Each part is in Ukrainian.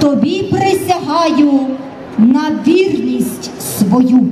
тобі присягаю на вірність свою.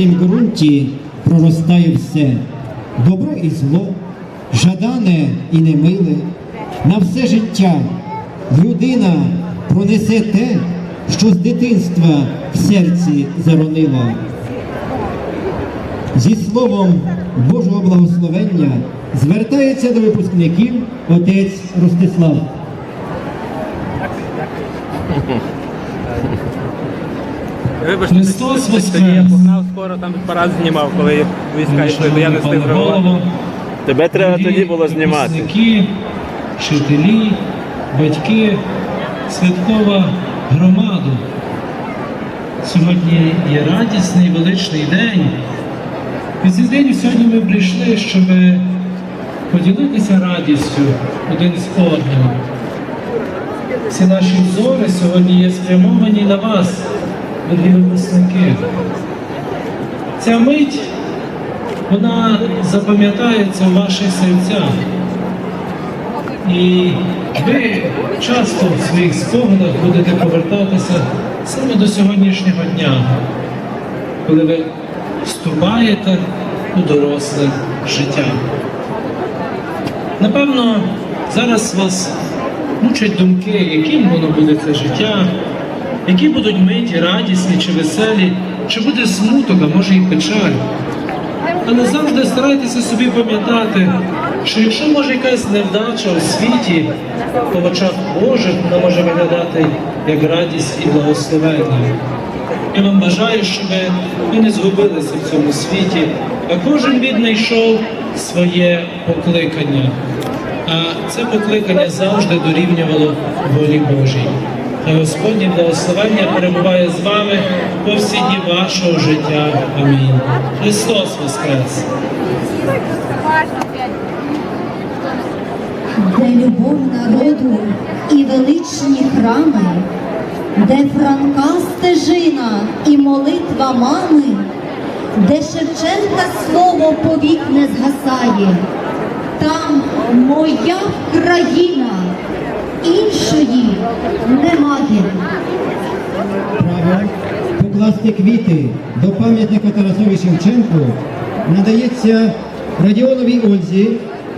Щедрім ґрунті проростає все, добро і зло, жадане і немиле. На все життя людина пронесе те, що з дитинства в серці заронила. Зі словом Божого благословення звертається до випускників отець Ростислав. Вибачте, Христос воскрес! я погнав скоро, там парад знімав, коли війська йшли, то я не встиг реагувати. Тебе треба тоді було знімати. випускники, вчителі, батьки, святкова громада. Сьогодні є радісний величний день. І цей день сьогодні ми прийшли, щоб поділитися радістю один з одним. Всі наші взори сьогодні є спрямовані на вас, дорогі. Ця мить, вона запам'ятається в ваших серцях. І ви часто в своїх спогадах будете повертатися саме до сьогоднішнього дня, коли ви вступаєте у доросле життя. Напевно, зараз вас мучать думки, яким воно буде це життя, які будуть миті радісні чи веселі, чи буде смуток, а може і печаль. Але завжди старайтеся собі пам'ятати, що якщо може якась невдача у світі, то в очах Божих вона може виглядати як радість і благословення. Я вам бажаю, щоб ви не згубилися в цьому світі, а кожен віднайшов своє покликання. А це покликання завжди дорівнювало волі Божій. Хай Господнє благословення перебуває з вами по всі дні вашого життя. Амінь. Христос Воскрес! де любов народу і величні храми, де франка стежина і молитва мами, де Шевченка слово повік не згасає, там моя країна, іншої немає. Право покласти квіти до пам'ятника Тарасові Шевченку надається Радіоновій Ользі,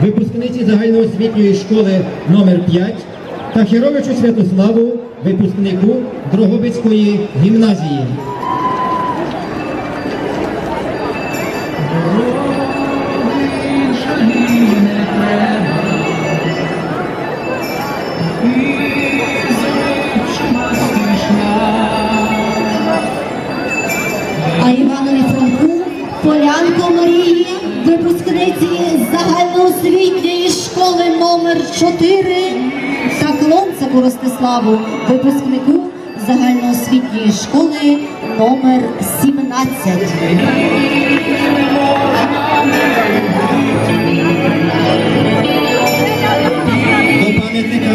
випускниці загальноосвітньої школи номер 5 та Херовичу Святославу, випускнику Дрогобицької гімназії. 24 та Клонцеву Ростиславу, випускнику загальноосвітньої школи номер 17. До пам'ятника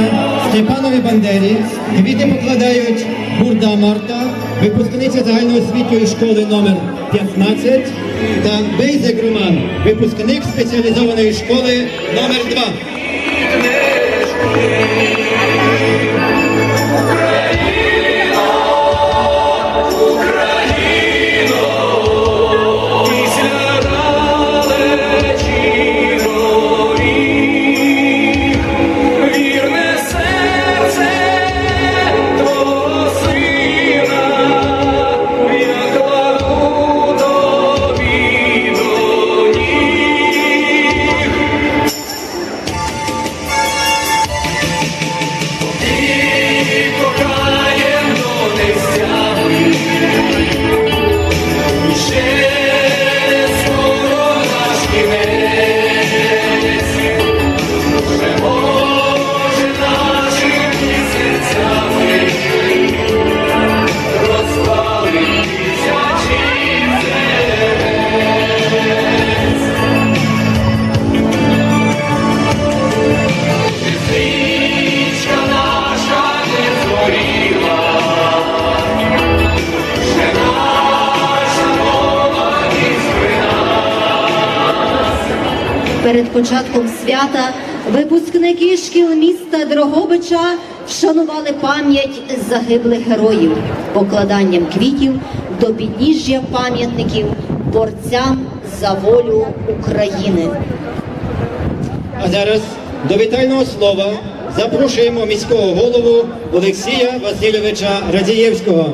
Степанові Бандері квіти покладають Бурда Марта, випускниця загальноосвітньої школи номер 15 та Бейзек Роман, випускник спеціалізованої школи номер 2 Після Перед початком свята випускники шкіл міста Дрогобича вшанували пам'ять загиблих героїв покладанням квітів до підніжжя пам'ятників борцям за волю України. А зараз до вітального слова запрошуємо міського голову Олексія Васильовича Радієвського.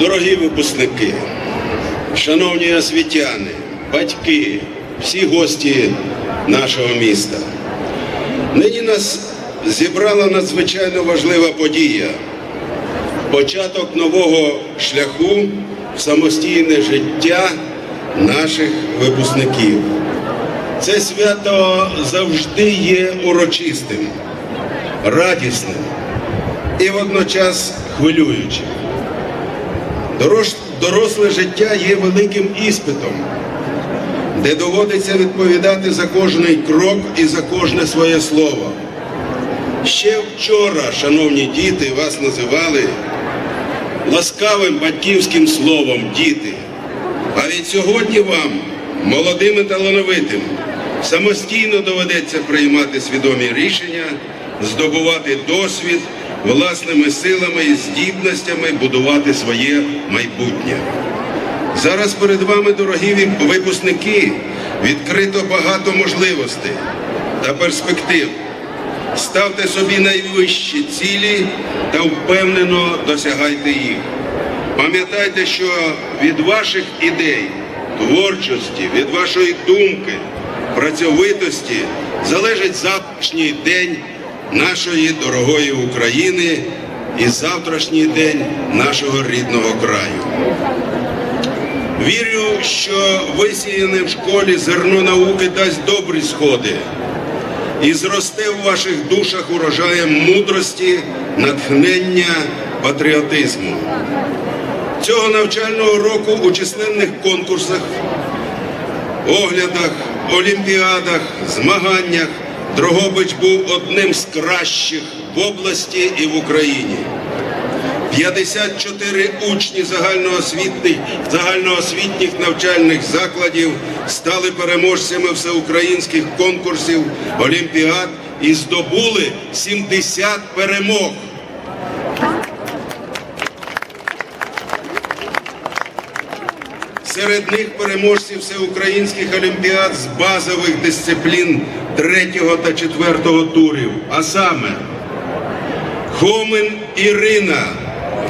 Дорогі випускники, шановні освітяни, батьки, всі гості нашого міста. Нині нас зібрала надзвичайно важлива подія. Початок нового шляху в самостійне життя наших випускників. Це свято завжди є урочистим, радісним і водночас хвилюючим. Доросле життя є великим іспитом, де доводиться відповідати за кожний крок і за кожне своє слово. Ще вчора, шановні діти, вас називали ласкавим батьківським словом діти. А від сьогодні вам, молодим і талановитим, самостійно доведеться приймати свідомі рішення, здобувати досвід, власними силами і здібностями будувати своє майбутнє. Зараз перед вами, дорогі випускники, відкрито багато можливостей та перспектив. Ставте собі найвищі цілі та впевнено досягайте їх. Пам'ятайте, що від ваших ідей, творчості, від вашої думки, працьовитості залежить завтрашній день нашої дорогої України і завтрашній день нашого рідного краю. Вірю, що висіяне в школі зерно науки дасть добрі сходи і зросте в ваших душах урожаєм мудрості, натхнення, патріотизму. Цього навчального року у численних конкурсах, оглядах, олімпіадах, змаганнях Дрогобич був одним з кращих в області і в Україні. 54 учні загальноосвітніх, загальноосвітніх навчальних закладів стали переможцями всеукраїнських конкурсів, олімпіад і здобули 70 перемог. Серед них переможці всеукраїнських олімпіад з базових дисциплін 3 та 4 турів, а саме Хомин Ірина,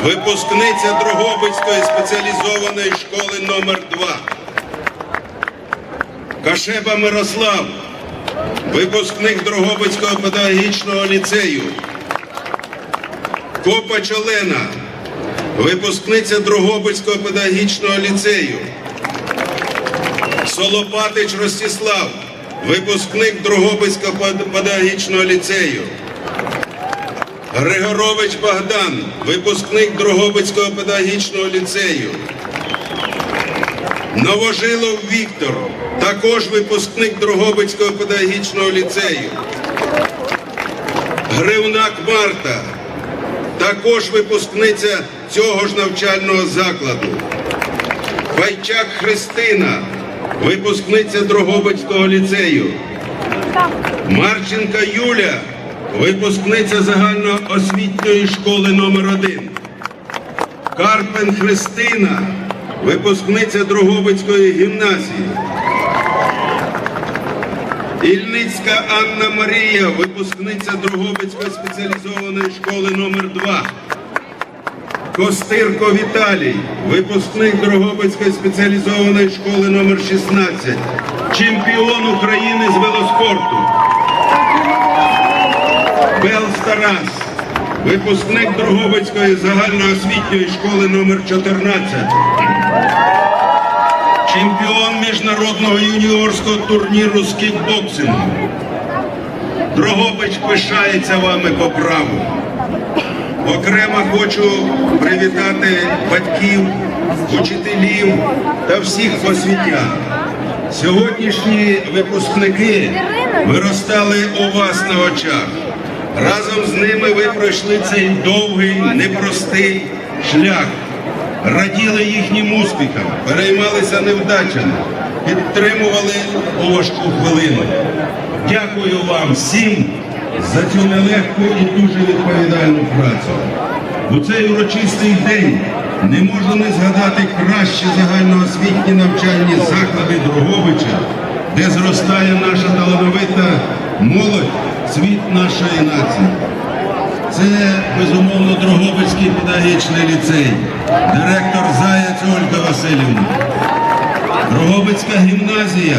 випускниця Дрогобицької спеціалізованої школи номер 2 Кашеба Мирослав, випускник Дрогобицького педагогічного ліцею. Копач Олена, випускниця Дрогобицького педагогічного ліцею. Солопатич Ростислав, випускник Дрогобицького пед- педагогічного ліцею. Григорович Богдан, випускник Дрогобицького педагогічного ліцею. Новожилов Віктор, також випускник Дрогобицького педагогічного ліцею. Гривнак Марта, також випускниця цього ж навчального закладу. Байчак Христина, випускниця Дрогобицького ліцею. Марченка Юля, випускниця загальноосвітньої школи номер 1 Карпен Христина, випускниця Дрогобицької гімназії. Ільницька Анна Марія, випускниця Дрогобицької спеціалізованої школи номер 2 Костирко Віталій, випускник Дрогобицької спеціалізованої школи номер 16 чемпіон України з велоспорту. Белс Тарас, випускник Дрогобицької загальноосвітньої школи номер 14 чемпіон міжнародного юніорського турніру з кікбоксингу. Дрогобич пишається вами по праву. Окремо хочу привітати батьків, учителів та всіх освітян. Сьогоднішні випускники виростали у вас на очах. Разом з ними ви пройшли цей довгий, непростий шлях. Раділи їхнім успіхам, переймалися невдачами, підтримували у важку хвилину. Дякую вам всім за цю нелегку і дуже відповідальну працю. У цей урочистий день не можна не згадати кращі загальноосвітні навчальні заклади Дрогобича, де зростає наша талановита молодь, світ нашої нації. Це безумовно Дрогобицький педагогічний ліцей, директор Заяць Ольга Васильівна, Дрогобицька гімназія,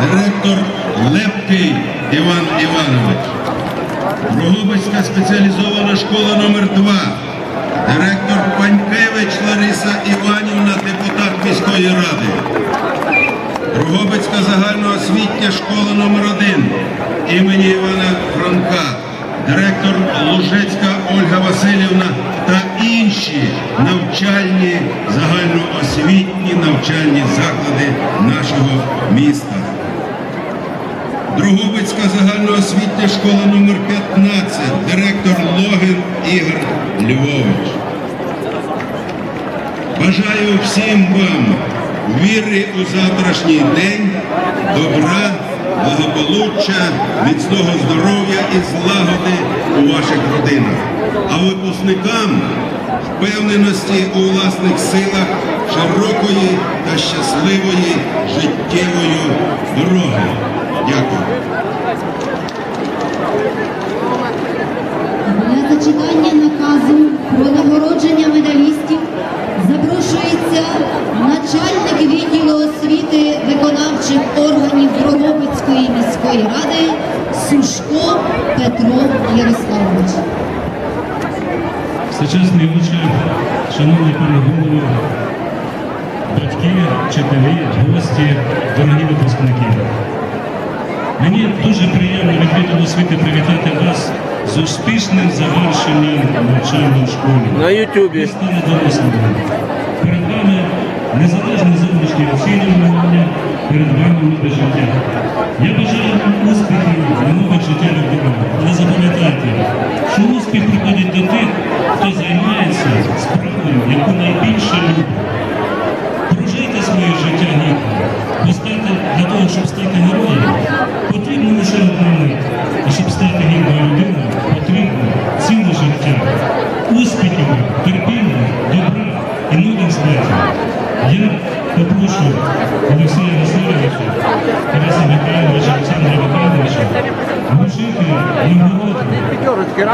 директор Лепкий Іван Іванович, Дрогобицька спеціалізована школа номер 2 директор Панькевич Лариса Іванівна, депутат міської ради. Дрогобицька загальноосвітня школа номер 1 імені Івана Франка, директор Лужецька Ольга Васильівна та інші навчальні загальноосвітні навчальні заклади нашого міста. Дрогобицька загальноосвітня школа номер 15 директор Логин Ігор Львович. Бажаю всім вам віри у завтрашній день, добра, благополуччя, міцного здоров'я і злагоди у ваших родинах. А випускникам впевненості у власних силах, широкої та щасливої життєвої дороги. Дякую. Для зачитання наказу про нагородження медалістів запрошується начальник відділу освіти виконавчих органів Дрогобицької міської ради Сушко Петро Ярославович. Всечесний учень, шановний пане голово, батьки, вчителі, гості, дорогі випускники. Мені дуже приємно від освіти привітати вас з успішним завершенням навчальної школи. На Ютубі. Стали дорослими. Перед вами незалежне зовнішнє оцінювання, перед вами буде життя. Я бажаю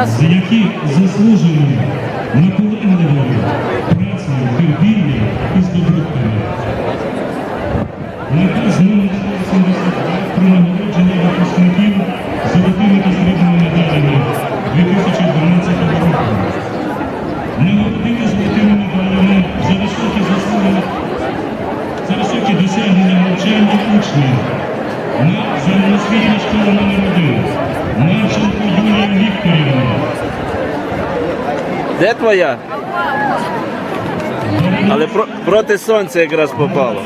за які заслужено наполегливою працею, терпіння і здобутками. Наказ номер 172 про нагородження випускників золотими та срібними медалями 2012 року. Нагородити золотими медалями за високі заслуги, за високі досягнення навчання учнів на загальноосвітній школі номер 1 на де твоя? Але про, проти сонця якраз попало.